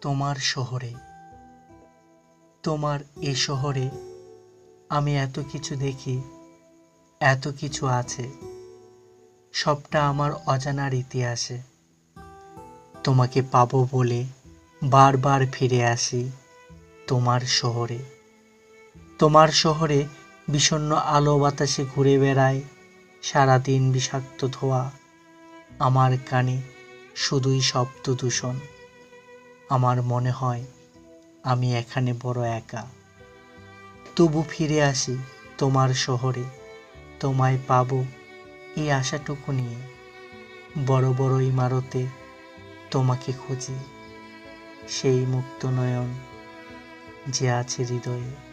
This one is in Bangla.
তোমার শহরে। তোমার এ শহরে আমি এত কিছু দেখি, এত কিছু আছে। সবটা আমার অজানার ইতিহাসে। তোমাকে পাবো বলে বারবার ফিরে আসি তোমার শহরে। তোমার শহরে বিষণ্ণ আলো বাতাসে ঘুরে বেড়ায় সারাদিন বিষাক্ত ধোয়া। আমার কানে শুধুই শব্দ দূষণ। আমার মনে হয় আমি এখানে বড় একা। তবু ফিরে আসি তোমার শহরে, তোমায় পাবো এই আশাটুকু নিয়ে। বড় বড় ইমারতে তোমাকে খুঁজি, সেই মুক্ত নয়ন যে আছে হৃদয়ে।